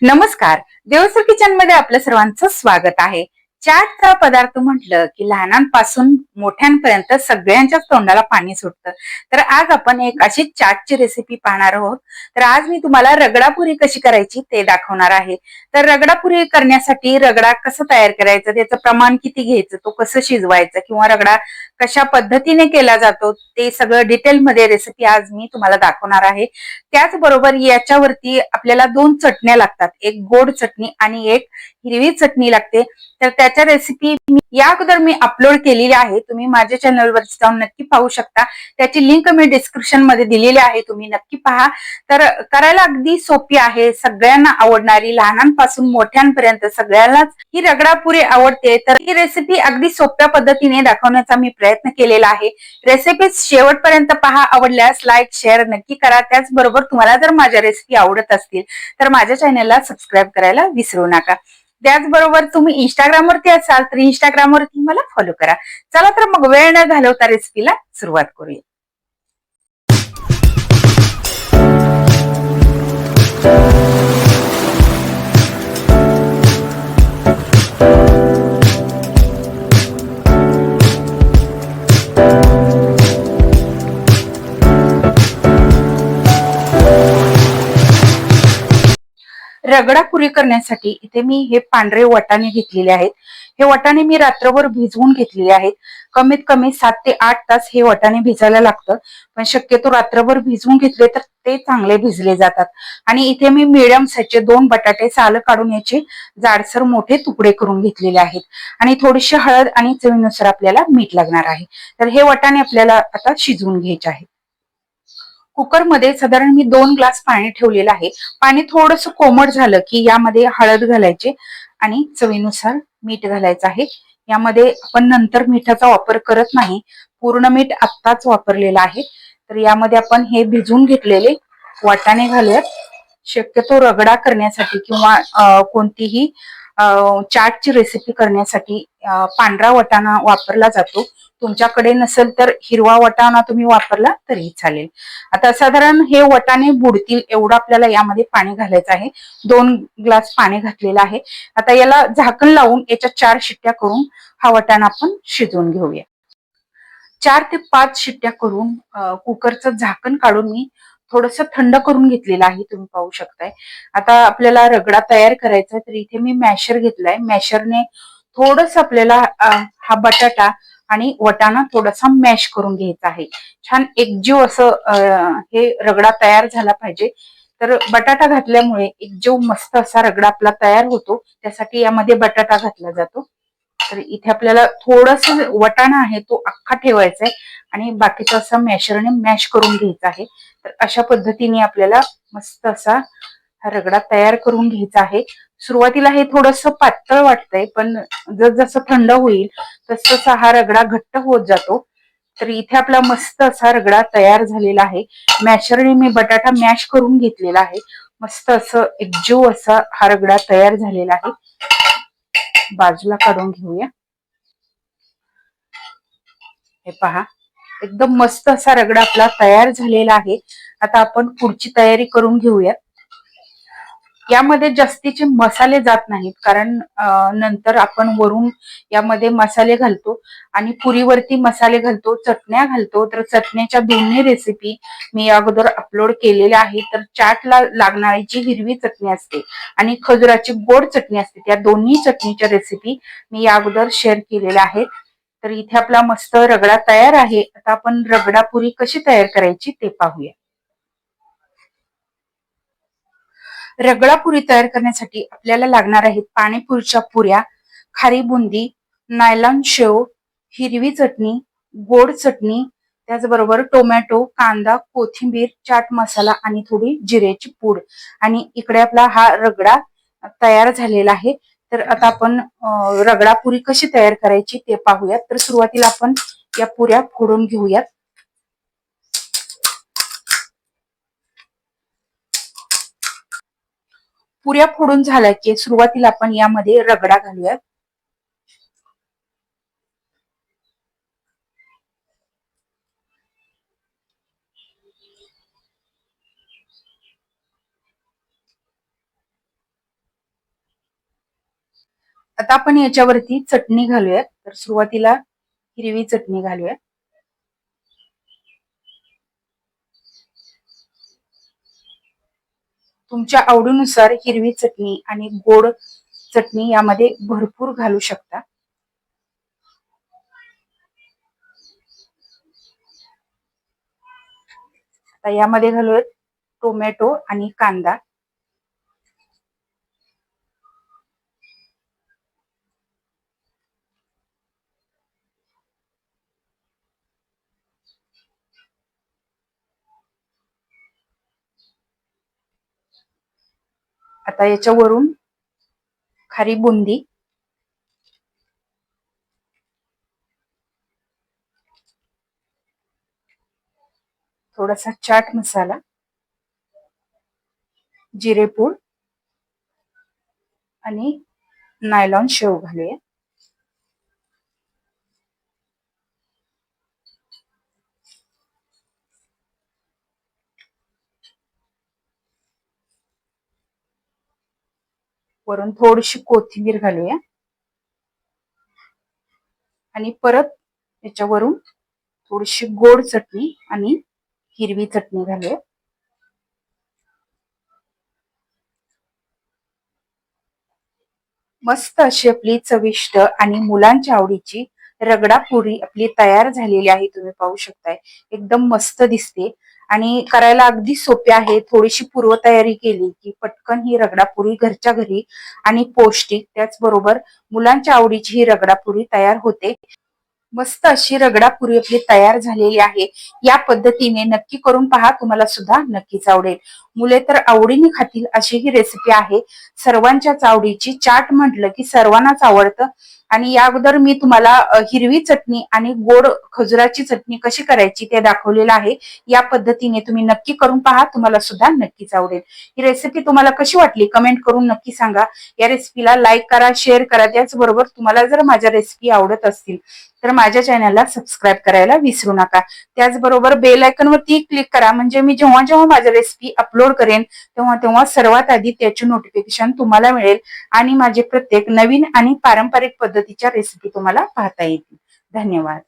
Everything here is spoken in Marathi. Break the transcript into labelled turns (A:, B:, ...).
A: नमस्कार देवसर किचनमध्ये आपल्या सर्वांचं स्वागत आहे. चाटचा पदार्थ म्हटलं की लहानांपासून मोठ्यांपर्यंत सगळ्यांच्याच तोंडाला पाणी सुटतं. तर आज आपण एक अशी चाटची रेसिपी पाहणार आहोत. तर आज मी तुम्हाला रगडापुरी कशी करायची ते दाखवणार आहे. तर रगडापुरी करण्यासाठी रगडा कसं तयार करायचं त्याचं प्रमाण किती घ्यायचं तो कसं शिजवायचं किंवा रगडा कशा पद्धतीने केला जातो ते सगळं डिटेलमध्ये रेसिपी आज मी तुम्हाला दाखवणार आहे. त्याचबरोबर याच्यावरती आपल्याला दोन चटण्या लागतात. एक गोड चटणी आणि एक हिरवी चटणी लागते. तर त्या त्याच्या रेसिपी मी या अगोदर मी अपलोड केलेली आहे. तुम्ही माझ्या चॅनलवर जाऊन नक्की पाहू शकता. त्याची लिंक मी डिस्क्रिप्शनमध्ये दिलेली आहे. तुम्ही नक्की पहा. तर करायला अगदी सोपी आहे. सगळ्यांना आवडणारी लहानांपासून मोठ्यांपर्यंत सगळ्यांनाच ही रगडापुरी आवडते. तर ही रेसिपी अगदी सोप्या पद्धतीने दाखवण्याचा मी प्रयत्न केलेला आहे. रेसिपी शेवटपर्यंत पहा. आवडल्यास लाईक शेअर नक्की करा. त्याचबरोबर तुम्हाला जर माझ्या रेसिपी आवडत असतील तर माझ्या चॅनलला सबस्क्राईब करायला विसरू नका. त्याचबरोबर तुम्ही इंस्टाग्रामवरती असाल तर इंस्टाग्रामवरती मला फॉलो करा. चला तर मग वेळ न घालवता रेसिपीला सुरुवात करूया. रगडा पुरी करण्यासाठी इथे मी हे पांढरे वटाणे घेतलेले आहेत. हे वटाणे मी रात्रभर भिजवून घेतलेले आहेत. कमीत कमी सात ते आठ तास हे वटाणे भिजायला लागतं. पण शक्यतो रात्रभर भिजवून घेतले तर ते चांगले भिजले जातात. आणि इथे मी मिडियम साईजचे दोन बटाटे साल काढून याचे जाडसर मोठे तुकडे करून घेतलेले आहेत. आणि थोडीशी हळद आणि चवीनुसार आपल्याला मीठ लागणार आहे. तर हे वटाणे आपल्याला आता शिजवून घ्यायचे आहेत. कुकरमध्ये साधारण मी दोन ग्लास पाणी ठेवलेलं आहे. पाणी थोडस कोमट झालं की यामध्ये हळद घालायचे आणि चवीनुसार मीठ घालायचं आहे. यामध्ये आपण नंतर मिठाचा वापर करत नाही. पूर्ण मीठ आत्ताच वापरलेलं आहे. तर यामध्ये आपण हे भिजून घेतलेले वाटाणे घालूयात. शक्यतो रगडा करण्यासाठी किंवा कोणतीही चाटची रेसिपी करण्यासाठी पांढरा वाटाणा वापरला जातो. तुमच्याकडे नसेल तर हिरवा वटाणा तुम्ही वापरला तरीही चालेल. आता साधारण हे वटाणे बुडतील एवढं आपल्याला यामध्ये पाणी घालायचं आहे. दोन ग्लास पाणी घातलेलं आहे. आता याला झाकण लावून याच्या चार शिट्ट्या करून हा वटाणा आपण शिजवून घेऊया. चार ते पाच शिट्ट्या करून कुकरचं झाकण काढून मी थोडस थंड करून घेतलेलं आहे तुम्ही पाहू शकताय. आता आपल्याला रगडा तयार करायचा तर इथे मी मॅशर घेतलाय. मॅशरने थोडस आपल्याला हा बटाटा आणि वटाणा थोडासा मॅश करून घ्यायचा आहे. छान एकजीव असं हे रगडा तयार झाला पाहिजे. तर बटाटा घातल्यामुळे एकजीव मस्त असा रगडा आपला तयार होतो. त्यासाठी यामध्ये बटाटा घातला जातो. तर इथे आपल्याला थोडस वटाणा आहे तो अख्खा ठेवायचा आहे. आणि बाकीचं असं मॅशरने मॅश करून घ्यायचा आहे. तर अशा पद्धतीने आपल्याला मस्त असा हा रगडा तयार करून घ्यायचा आहे. सुरुवातीला हे थोडस पातळ वाटतंय पण जसं थंड होईल तसतसा हा रगडा घट्ट होत जातो. तर इथे आपला मस्त असा रगडा तयार झालेला आहे. मॅशरने मी बटाटा मॅश करून घेतलेला आहे. मस्त असं एकजीव असा हा रगडा तयार झालेला आहे. बाजूला काढून घेऊया. हे पहा. एकदम मस्त असा रगडा आपला तयार झालेला आहे. आता आपण पुढची तयारी करून घेऊया. यामध्ये जास्तीचे मसाले जात नाहीत. कारण नंतर आपण वरून यामध्ये मसाले घालतो आणि पुरीवरती मसाले घालतो चटण्या घालतो. तर चटण्याच्या दोन्ही रेसिपी मी अगोदर अपलोड केलेल्या आहेत. तर चाटला लागणारी जी हिरवी चटणी असते आणि खजुराची गोड चटणी असते. त्या दोन्ही चटणीच्या रेसिपी मी या अगोदर शेअर केलेल्या आहेत. तर इथे आपला मस्त रगडा तयार आहे. आता आपण रगडा पुरी कशी तयार करायची ते पाहूया. रगडा पुरी तयार करण्यासाठी आपल्याला लागणार आहेत पाणीपुरीच्या पुऱ्या खारी बुंदी नायलॉन शेव हिरवी चटणी गोड चटणी त्याचबरोबर टोमॅटो कांदा कोथिंबीर चाट मसाला आणि थोडी जिऱ्याची पूड. आणि इकडे आपला हा रगडा तयार झालेला आहे. तर आता आपण रगडा पुरी कशी तयार करायची ते पाहूयात. तर सुरुवातीला आपण या पुऱ्या फोडून घेऊयात. पुऱ्या फोडून झाल्या की सुरुवातीला आपण यामध्ये रगडा घालूयात. आता आपण याच्यावरती चटणी घालूयात. तर सुरुवातीला हिरवी चटणी घालूयात. तुमच्या आवडीनुसार हिरवी चटणी आणि गोड चटणी यामध्ये भरपूर घालू शकता. यामध्ये घालूयात टोमॅटो आणि कांदा. आता याच्यावरून खारी बुंदी. थोडासा चाट मसाला. जिरेपूड. आणि नायलॉन शेव घालूया. वरून थोडीशी कोथिंबीर घालूया. आणि परत याच्यावरून थोडीशी गोड चटणी आणि हिरवी चटणी घालूया. मस्त अशी आपली चविष्ट आणि मुलांच्या आवडीची रगडा पुरी आपली तयार झालेली आहे तुम्ही पाहू शकताय. एकदम मस्त दिसते. आणि करायला अगदी सोपे आहे. थोडीशी पूर्वतयारी केली की पटकन ही रगडापुरी घरच्या घरी आणि पौष्टिक त्याचबरोबर मुलांच्या आवडीची ही रगडापुरी तयार होते. मस्त अशी रगडापुरी आपली तयार झालेली आहे. या पद्धतीने नक्की करून पहा तुम्हाला सुद्धा नक्कीच आवडेल. मुले तर आवडीने खातील अशी ही रेसिपी आहे. सर्वांच्याच आवडीची चाट म्हटलं की सर्वांनाच आवडतं. आणि या अगोदर मी तुम्हाला हिरवी चटणी आणि गोड खजुराची चटणी कशी करायची ते दाखवलेलं आहे. या पद्धतीने तुम्ही नक्की करून पहा तुम्हाला सुद्धा नक्कीच आवडेल. ही रेसिपी तुम्हाला कशी वाटली कमेंट करून नक्की सांगा. या रेसिपीला लाईक करा शेअर करा त्याचबरोबर तुम्हाला जर माझ्या रेसिपी आवडत असतील तर माझ्या चॅनलला सबस्क्राईब करायला विसरू नका. त्याचबरोबर बेल आयकनवरती क्लिक करा म्हणजे मी जेव्हा जेव्हा माझ्या रेसिपी अपलोड करेन तेव्हा तेव्हा सर्वात आधी त्याची नोटिफिकेशन तुम्हाला मिळेल. आणि माझे प्रत्येक नवीन आणि पारंपरिक पद्धतीच्या रेसिपी तुम्हाला पाहता येतील. धन्यवाद.